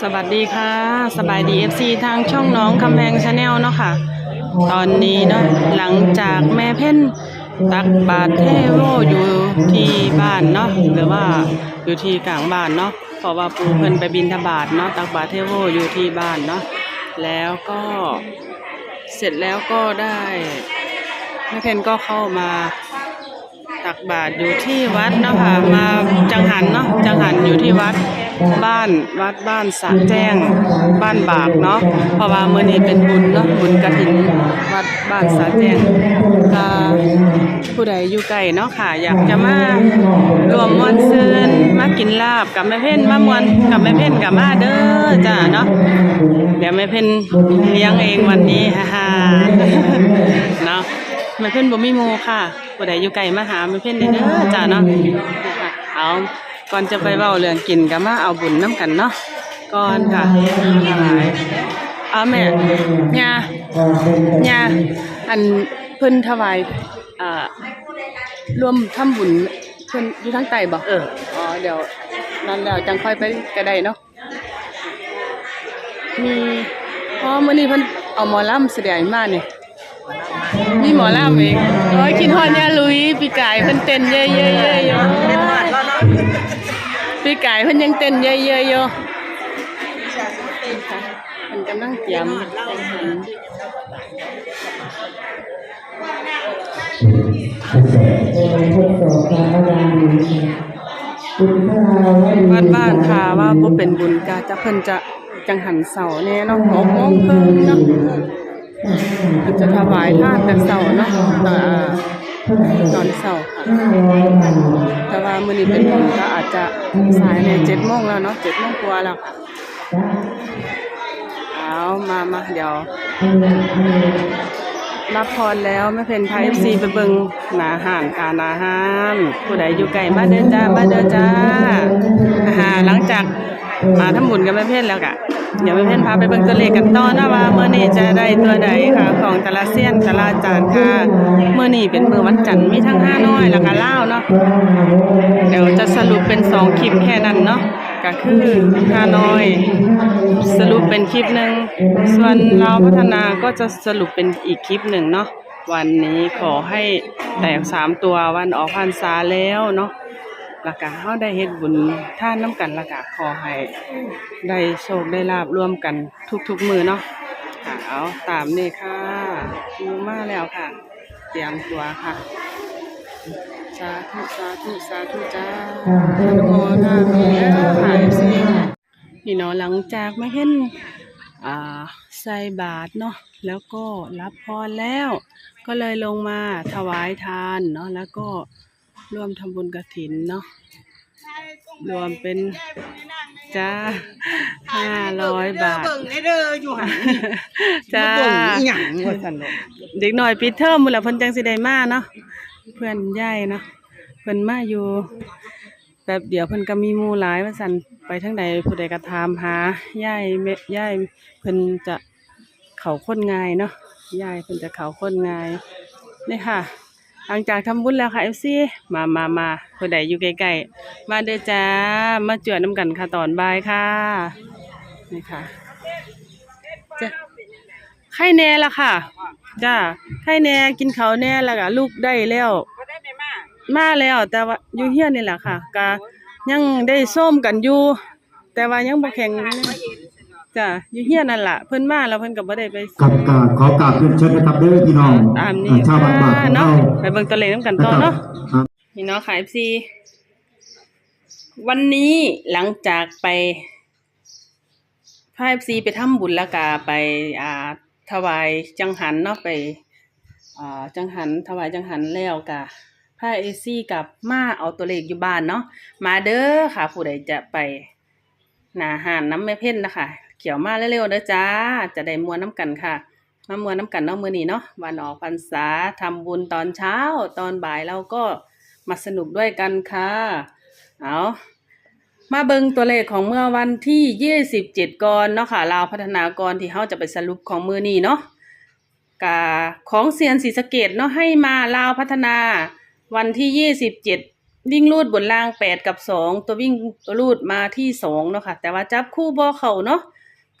สวัสดีค่ะสบายดีเอฟซีทางช่องน้องคำแพงชาแนลเนาะค่ะ ตอนนี้เนาะหลังจากแม่เพ่นตักบาตรเทโวอยู่ที่บ้านเนาะหรือว่าอยู่ที่กลางบ้านเนาะเพราะว่าปูเพิ่นไปบินทบาทเนาะตักบาตรเทโวอยู่ที่บ้านเนาะแล้วก็เสร็จแล้วก็ได้แม่เพ่นก็เข้ามา ตักบาตรอยู่ที่วัดเนาะค่ะมาจังหันเนาะจังหันอยู่ที่วัดบ้านวัดบ้านสระแจ้งบ้านบากเนาะเพราะว่ามื้อนี้เป็นบุญเนาะบุญกฐินวัดบ้านสระแจ้งก็ผู้ใดอยู่ไกลเนาะค่ะ อยากจะมารวมมวลซืนมากินลาบกับแม่เพ่นมามวนกับแม่เพ่นกับมาเด้อจ้าเนาะเดี๋ยวแม่เพ่นเลี้ยงเองวันนี้ฮ่าๆเนาะ แม่เพ่นบ่มีโมค่ะผู้ใดอยู่ไกลมาหาแม่เพ่นเด้อจ้าเนาะนะคะเอาก่อนจะไปเว้าเรื่องกินก็มาเอาบุญน้ำกันเนาะก่อนค่ะเอาแม่ย่าย่าอันเพิ่นถวายอ่ารวมทำบุญเพิ่นอยู่ทางใต้บ่เอออ๋อเดี๋ยวนั่นแล้วจังค่อยไปก็ได้เนาะมีอ๋อมื้อนี้เพิ่นเอาหมอลำแสดงมาเนี่ย มีหมอลำเองโอ้ยกินฮอดเนี่ยลุยปีกายเพิ่นเต้นเยอะๆๆอยู่ปีกายเพิ่นยังเต้นเยอะๆอยู่เพิ่นกำลังเตรียมบ้านบ้านค่ะว่าบ่เป็นบุญกาจะเพิ่นจะจังหันเสาแน่เนาะหกโมงครึ่งเนาะ มันจะถวายทานแต่เสาร์เนาะแต่ตอนเสาร์ค่ะแต่ว่ามื้อนี้เป็นบุญก็อาจจะสายในเจ็ดโมงแล้วเนาะเจ็ดโมงกว่าแล้วค่ะเอามามาเดี๋ยวรับพรแล้วแม่เพนพาเอฟซีไปเบิ่งหนาห่านค่ะหนาห่านผู้ใดอยู่ไกลมาเด้อจ้ามาเด้อจ้าอ่าหลังจากมาทำบุญกับแม่เพนแล้วกะ เดี๋ยวแม่เพนพาไปเบิ่งตัวเลขกันต่อนะว่าเมื่อนี้จะได้ตัวใดค่ะ ของแต่ละเซียนแต่ละอาจารย์ค่ะเมื่อนี้เป็นมื้อวันจันทร์มีทั้งห้าน้อยแล้วก็ลาเนาะเดี๋ยวจะสรุปเป็นสองคลิปแค่นั้นเนาะก็คือห้าน้อย สรุปเป็นคลิปหนึ่งส่วนเราพัฒนาก็จะสรุปเป็นอีกคลิปหนึ่งเนาะวันนี้ขอให้แตกสามตัววันออกพรรษาแล้วเนาะ ล้วก็เฮาได้เฮ็ดบุญท่านน้ำกันแล้วก็ขอให้ได้โชคได้ลาบร่วมกันทุกๆมือเนาะค่ะเอาตามนี่ค่ะดูมาแล้วค่ะ เตรียมตัวค่ะสาธุสาธุสาธุจ้าอนุโมทนามีแล้วค่ะ FC พี่น้องหลังจากไม่เห็นอ่าใส่บาตเนาะแล้วก็รับพรแล้ว ก็เลยลงมาถวายทานเนาะแล้วก็ ร่วมทำบุญกฐินเนาะรวมเป็นจ้าห้าร้อยบาทเบิ่งได้เด้ออยู่หันจ้าเบิ่งอีหยังว่าซั่นเนาะเด็กหน่อยปิดเทอมมื้อละเพิ่นจังสิได้มาเนาะเพื่อนยายเนาะเพิ่นมาอยู่แป๊บเดียวเพิ่นก็มีหมู่หลายว่าซั่นไปทางใดผู้ใดก็ถามหายายแม่ยายเพิ่นจะเข้าคนง่ายเนาะยายเพิ่นจะเข้าคนง่ายนี่ค่ะ หลังจากทำบุญแล้วค่ะ FC มามามาผู้ใดอยู่ใกล้ๆมาเด้อจ้า มาจวดน้ำกันค่ะตอนบ่ายค่ะนี่ค่ะจ้ะไข่แน่ละค่ะจ้าไข่แน่กินเขาแน่แล้วก็ลูกได้แล้ว มาแล้วแต่ว่าอยู่เฮียนนี่แหละค่ะก็ยังได้ส้มกันอยู่แต่ว่ายังบ่แข็ง จ้าอยู่เฮียนนั่นล่ะเพิ่นมาแล้วเพิ่นก็บ่ได้ไปกับกราบขอกราบเรียนเชิญนะครับเด้อพี่น้องตามนี้อ่าชาวบ้านบาทค่ะของเนาะเราไปเบิ่งตัวเลขนำกันต่อเนาะครับนี่เนาะค่ะ FC วันนี้หลังจากไปพา FC ไปทำบุญแล้วก็ไปอ่าถวายจังหันเนาะไปอ่าจังหันถวายจังหันแล้วก็พา FC กลับมาเอาตัวเลขอยู่บ้านเนาะมาเด้อค่ะผู้ใดจะไปหนาหานน้ำแม่เพ่นนะคะ เขียวมาเร็วๆเด้อจ้า จะได้มวนน้ำกันค่ะ มามวนน้ำกันเนาะมือนี้เนาะวันออกพรรษาทำบุญตอนเช้า ตอนบ่ายเราก็มาสนุกด้วยกันค่ะ เอามาเบิงตัวเลขของเมื่อวันที่27ก่อนเนาะค่ะลาวพัฒนากรที่เฮาจะไปสรุปของมือนี้เนาะกาของเซียนศรีสะเกดเนาะให้มาลาวพัฒนาวันที่27วิ่งรูดบนล่างแปดกับสองตัววิ่งตัวรูดมาที่สองเนาะค่ะแต่ว่าจับคู่บ่เข่าเนาะ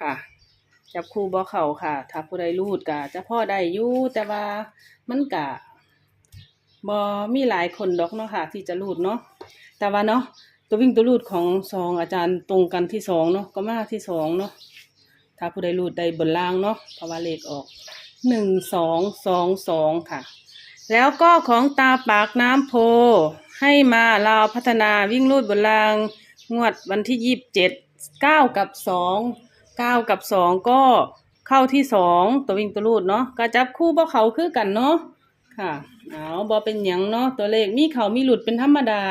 ค่ะ จับคู่บ่เข่าค่ะ ถ้าผู้ใดรูดก็จะพ่อได้อยู่แต่ว่ามันกะบ่มีหลายคนดอกเนาะค่ะ ที่จะรูดเนาะแต่ว่าเนาะตัววิ่งตัวรูดของสองอาจารย์ตรงกันที่สองเนาะก็มาที่สองเนาะถ้าผู้ใดรูดได้บนล่างเนาะเพราะว่าเลขออกหนึ่งสองสองสองค่ะ แล้วก็ของตาปากน้ำโพ ให้มาลาวพัฒนาวิ่งรูดบนรางงวดวันที่ยี่สิบเจ็ดเก้ากับสอง เก้ากับสองก็เข้าที่สองตัววิ่งตัวรูดเนาะก็จับคู่บ่เขาคือกันเนาะค่ะเอาบ่เป็นหยังเนาะตัวเลขมีเขามีหลุดเป็นธรรมดา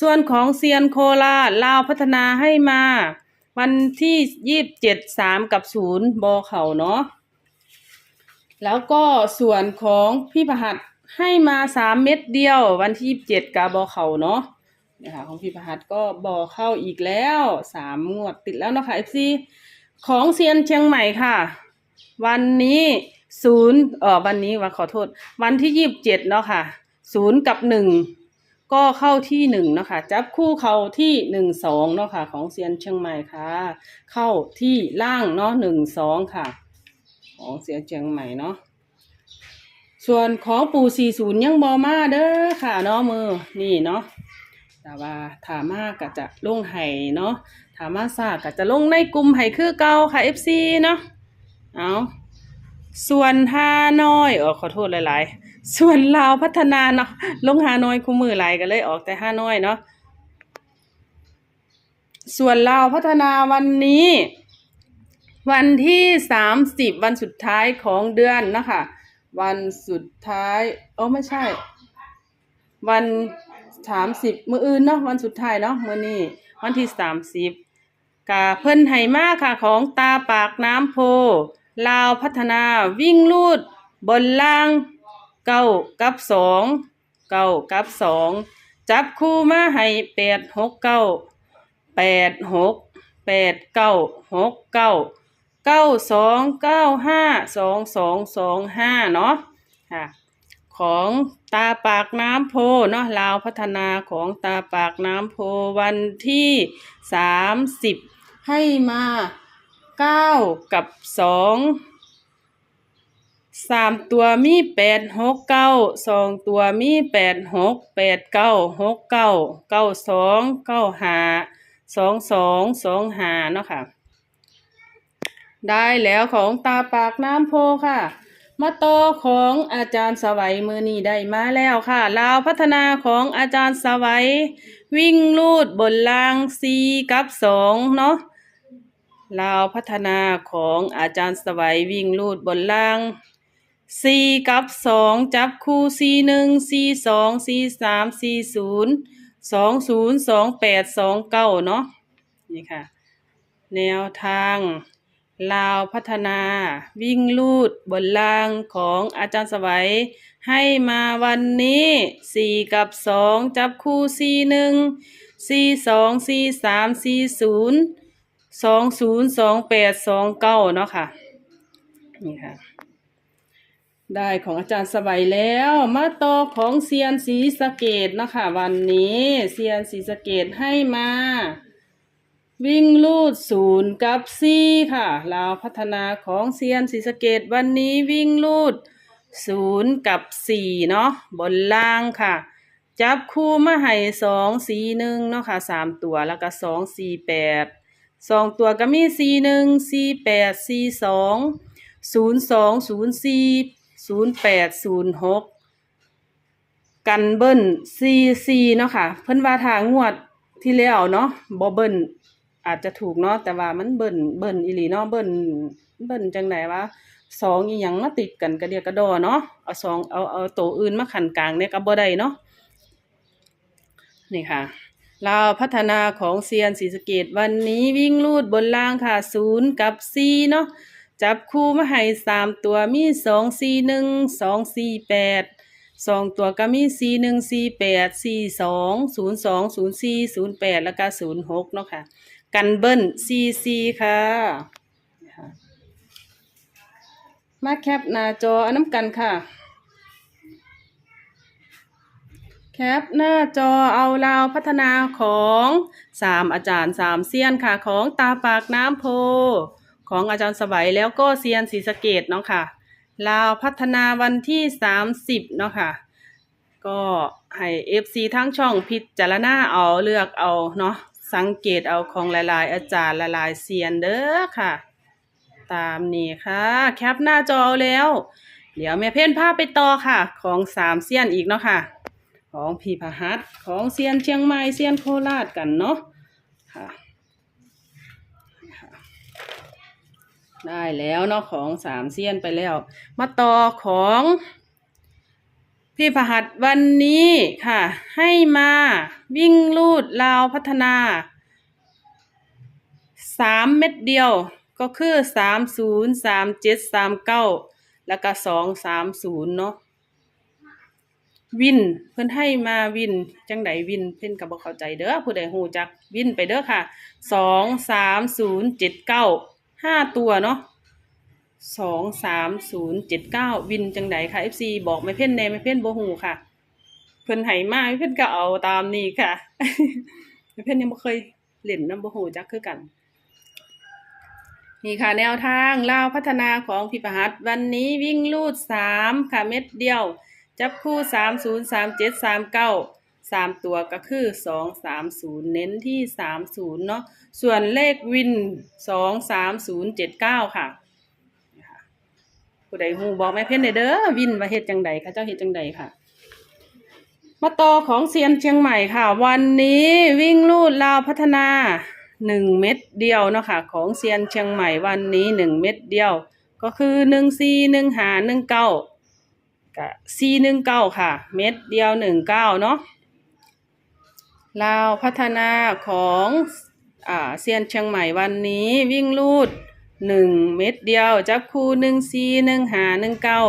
ส่วนของเซียนโคราชลาวพัฒนาให้มา วันที่ยี่สิบเจ็ดสามกับศูนย์บอเขาเนาะแล้วก็ส่วนของพี่ประหัดให้มาสามเม็ดเดียว วันที่ยีบเจ็ดกาบอเขาเนาะนะคะของพี่ประหัดก็บอเข้าอีกแล้วสามงวดติดแล้วเนาะค่ะ FC ของเซียนเชียงใหม่ค่ะ วันนี้ศูนย์เออวันนี้วันขอโทษ วันที่ยี่สิบเจ็ดเนาะค่ะศูนย์กับหนึ่งก็เข้าที่หนึ่งเนาะค่ะจับคู่เขาที่หนึ่งสองเนาะค่ะ ของเซียนเชียงใหม่ค่ะ เข้าที่ล่างเนาะหนึ่งสองค่ะ ของเสียนเชียงใหม่เนาะส่วนของปู่สี่ศูนย์ยังบอมาเด้อค่ะเนาะมือนี่เนาะแต่ว่าถามาก็จะลงไห้เนาะ ถามมาซาก็จะลงในกลุ่มไห้คือเก่าค่ะ FC เนาะเอาส่วนฮานอยเออขอโทษหลายๆ ส่วนลาวพัฒนาเนาะลงฮานอยคู่มือหลายก็เลยออกแต่ฮาน้อยเนาะส่วนลาวพัฒนาวันนี้ วันที่สามสิบวันสุดท้ายของเดือนนะคะวันสุดท้ายโอ้ไม่ใช่ วันสามสิบมืออื่นเนาะวันสุดท้ายเนาะมือนี้วันที่สามสิบ กาเพิ่นไหมาค่ะของตาปากน้ำโพ ลาวพัฒนาวิ่งลูด บนล่างเก้ากับสองเก้ากับสองจับคู่มาให้แปดหกเก้าแปดหกแปดเก้าหกเก้าเก้าสองเก้าห้าสองสองสองห้าเนาะค่ะของตาปากน้ำโพเนาะลาวพัฒนาของตาปากน้ำโพวันที่สามสิบ ให้มาเก้ากับสองสามตัวมีแปดหกเก้าสองตัวมีแปดหกแปดเก้าหกเก้าเก้าสองเก้าหาสองสองสองหาเนาะค่ะ ได้แล้วของตาปากน้ำโพค่ะ มาต่อของอาจารย์สวัยมือนี้ได้มาแล้วค่ะลาวพัฒนาของอาจารย์สวัยวิ่งลูดบนรางซีกับสองเนาะ ลาวพัฒนาของอาจารย์สวัยวิ่งลูดบนรางซีกับสองจับคู่ซีหนึ่งซีสองซีสามซีศูนย์สองศูนย์สองแปดสองเก้าเนาะนี่ค่ะ แนวทาง ลาวพัฒนาวิ่งลูดบนล่างของอาจารย์สวัย ให้มาวันนี้สี่กับสองจับคู่สี่หนึ่งสี่สองสี่สามสี่ศูนย์ สองศูนย์สองแปดสองเก้าเนาะค่ะ นี่ค่ะ ได้ของอาจารย์สวัยแล้ว มาต่อของเซียนสีสะเกตเนาะคะ วันนี้เซียนสีสะเกตให้มา วิ่งลูดศูนย์กับซี่ค่ะลาวพัฒนาของเซียนศรีสะเกดวันนี้วิ่งลูดศูนย์กับสี่เนาะบนล่างค่ะ จับคู่มาให้สองสีหนึ่งเนาะค่ะสามตัวแล้วก็สองสี่แปด สองตัวก็มีสี่หนึ่งสี่แปดสี่สองศูนย์สองศูนย์สี่ศูนย์แปดศูนย์หกกันเบิ้ลซีซีเนาะค่ะ เพิ่นว่าทางงวดที่แล้วเนาะบ่เบิ้ลอาจจะถูกเนาะแต่ว่ามันเบิ้ลเบิ้ลอีหลีเนาะเบิ้ลเบิ้ลจังไหนวะสองอีหยังมาติดกันกระเดียกระดอเนาะเอาสองเอาเอาตัวอื่นมาขันกลางเนี่ยก็บ่ได้เนาะนี่ค่ะ ลาพัฒนาของเซียนศรีสะเกดวันนี้วิ่งลูดบนล่างค่ะศูนย์กับสี่เนาะจับคู่มาให้สามตัวมีสองสี่หนึ่งสองสี่แปดสองตัวก็มีสี่หนึ่งสี่แปดสี่สองศูนย์สองศูนย์สี่ศูนย์แปดแล้วก็ศูนย์หกเนาะค่ะ กันเบิ้ลซีซีค่ะ มาแคปหน้าจออันน้ำกันค่ะ แคปหน้าจอเอาลาวพัฒนาของสามอาจารย์สามเซียนค่ะ ของตาปากน้ำโพ ของอาจารย์สบายแล้วก็เซียนศรีสะเกดเนาะค่ะลาวพัฒนาวันที่สามสิบเนาะค่ะ ก็ให้ FC ทั้งช่องพิจารณาเอาเลือกเอาเนาะสังเกตเอาของหลายๆ อาจารย์หลายๆเซียนเด้อค่ะ ตามนี้ค่ะ แคปหน้าจอเอาแล้ว เดี๋ยวแม่เพ่นพาพไปต่อค่ะ ของสามเซียนอีกเนาะค่ะ ของพี่พหัสของเซียนเชียงใหม่เซียนโคราชกันเนาะค่ะค่ะได้แล้วเนาะของสามเซียนไปแล้ว มาต่อของพี่พหัสวันนี้ค่ะ ให้มาวิ่งลูดลาวพัฒนาสามเม็ดเดียวก็คือสามศูนย์สามเจ็ดสามเก้าแล้วก็สองสามศูนย์เนาะ วิน เพิ่นให้มาวิน จังไดวิน เพิ่นก็บ่เข้าใจเด้อผู้ใดฮู้จักวินไปเด้อค่ะสองสามศูนย์เจ็ดเก้าห้าตัวเนาะสองสามศูนย์เจ็ดเก้าวินจังไดค่ะ FC บอกไม่เพ่นแน่ไม่เพ่นบ่ฮู้ค่ะ เพิ่นให้มาไม่เพ่นก็เอาตามนี้ค่ะไม่เพ่นยังบ่เคยเล่นน้ำบ่ฮู้จักคือกันนี่ค่ะแนวทางเล่าพัฒนาของพิพหัสวันนี้วิ่งลูดสามค่ะเม็ดเดียว จับคู่สามศูนย์สามเจ็ดสามเก้าสามตัวก็คือสองสามศูนย์เน้นที่สามศูนย์เนาะส่วนเลขวินสองสามศูนย์เจ็ดเก้าค่ะค่ะผู้ใดฮู้บอกแม่เพ่นได้เด้อวินว่าเฮ็ดจังใดค่ะเจ้าเฮ็ดจังใดค่ะ มาต่อของเซียนเชียงใหม่ค่ะ วันนี้วิ่งลูดลาวพัฒนาหนึ่งเม็ดเดียวเนาะค่ะของเซียนเชียงใหม่วันนี้หนึ่งเม็ดเดียว ก็คือหนึ่งสี่หนึ่งหาหนึ่งเก้า กะซีหนึ่งเก้าค่ะ เม็ดเดียวหนึ่งเก้าเนาะลาวพัฒนาของอ่าเซียนเชียงใหม่วันนี้วิ่งลูดหนึ่งเม็ดเดียว จับคู่หนึ่งซีหนึ่งหาหนึ่งเก้า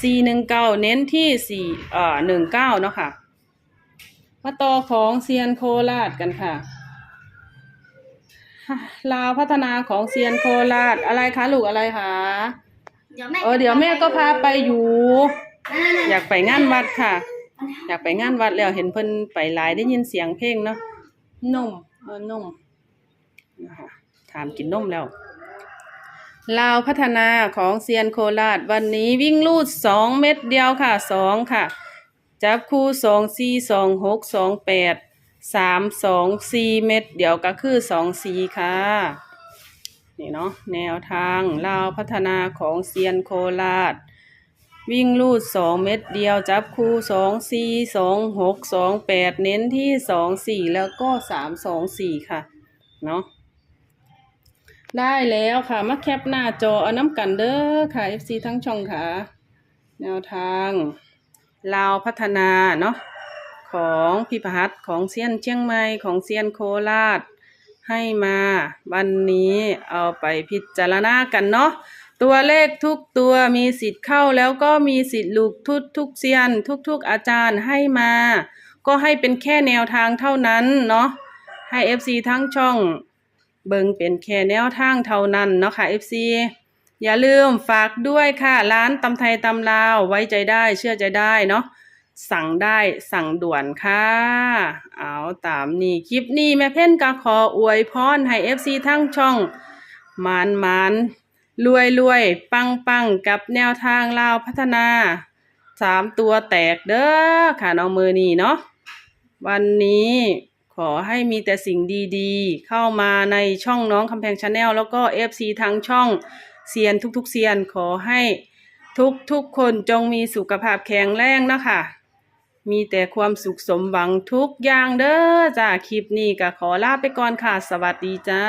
ซีหนึ่งเก้าเน้นที่สี่อ่าหนึ่งเก้าเนาะค่ะ มาต่อของเซียนโคราชกันค่ะลาวพัฒนาของเซียนโคราชอะไรคะลูกอะไรคะเดี๋ยวแม่เออเดี๋ยวแม่ก็พาไปอยู่นั่นๆๆ อยากไปงานวัดค่ะ อยากไปงานวัดแล้วเห็นเพิ่นไปหลายได้ยินเสียงเพลงเนาะนมเออนมนะคะถามกินนมแล้วลาวพัฒนาของเซียนโคราชวันนี้วิ่งลูดสองเม็ดเดียวค่ะสองค่ะ จับคู่สองสี่สองหกสองแปดสามสองสี่เม็ดเดียวก็คือสองสี่ค่ะนี่เนาะแนวทางลาวพัฒนาของเซียนโคราช วิ่งลูดสองเม็ดเดียวจับคู่สองสี่สองหกสองแปดเน้นที่สองสี่แล้วก็สามสองสี่ค่ะเนาะได้แล้วค่ะ มาแคปหน้าจอเอาน้ำกันเด้อค่ะ FC ทั้งช่องค่ะ แนวทางลาวพัฒนาเนาะของพิพหัสของเซียนเชียงใหม่ของเซียนโคราชให้มาวันนี้เอาไปพิจารณากันเนาะ ตัวเลขทุกตัวมีสิทธิ์เข้าแล้วก็มีสิทธิ์หลุกทุกทุกเซียน ทุกทุกอาจารย์ให้มา ก็ให้เป็นแค่แนวทางเท่านั้นเนาะให้ FC ทั้งช่อง เบิ่งเป็นแค่แนวทางเท่านั้นเนาะค่ะ FC อย่าลืมฝากด้วยค่ะ ร้านตำไทยตำลาวไว้ใจได้เชื่อใจได้เนาะสั่งได้สั่งด่วนค่ะ เอาตามนี้คลิปนี้แม่เพ่นก็ขออวยพรให้ FC ทั้งช่องมานมาน รวยรวยปังปังกับแนวทางลาวพัฒนาสามตัวแตกเด้อค่ะน้องมือนี่เนาะวันนี้ขอให้มีแต่สิ่งดีๆ เข้ามาในช่องน้องคำแพงชาแนลแล้วก็ FC ทางช่องเซียนทุกๆเซียนขอให้ทุกๆคนจงมีสุขภาพแข็งแรงนะคะมีแต่ความสุขสมหวังทุกอย่างเด้อจ้าคลิปนี้ก็ขอลาไปก่อนค่ะ สวัสดีจ้า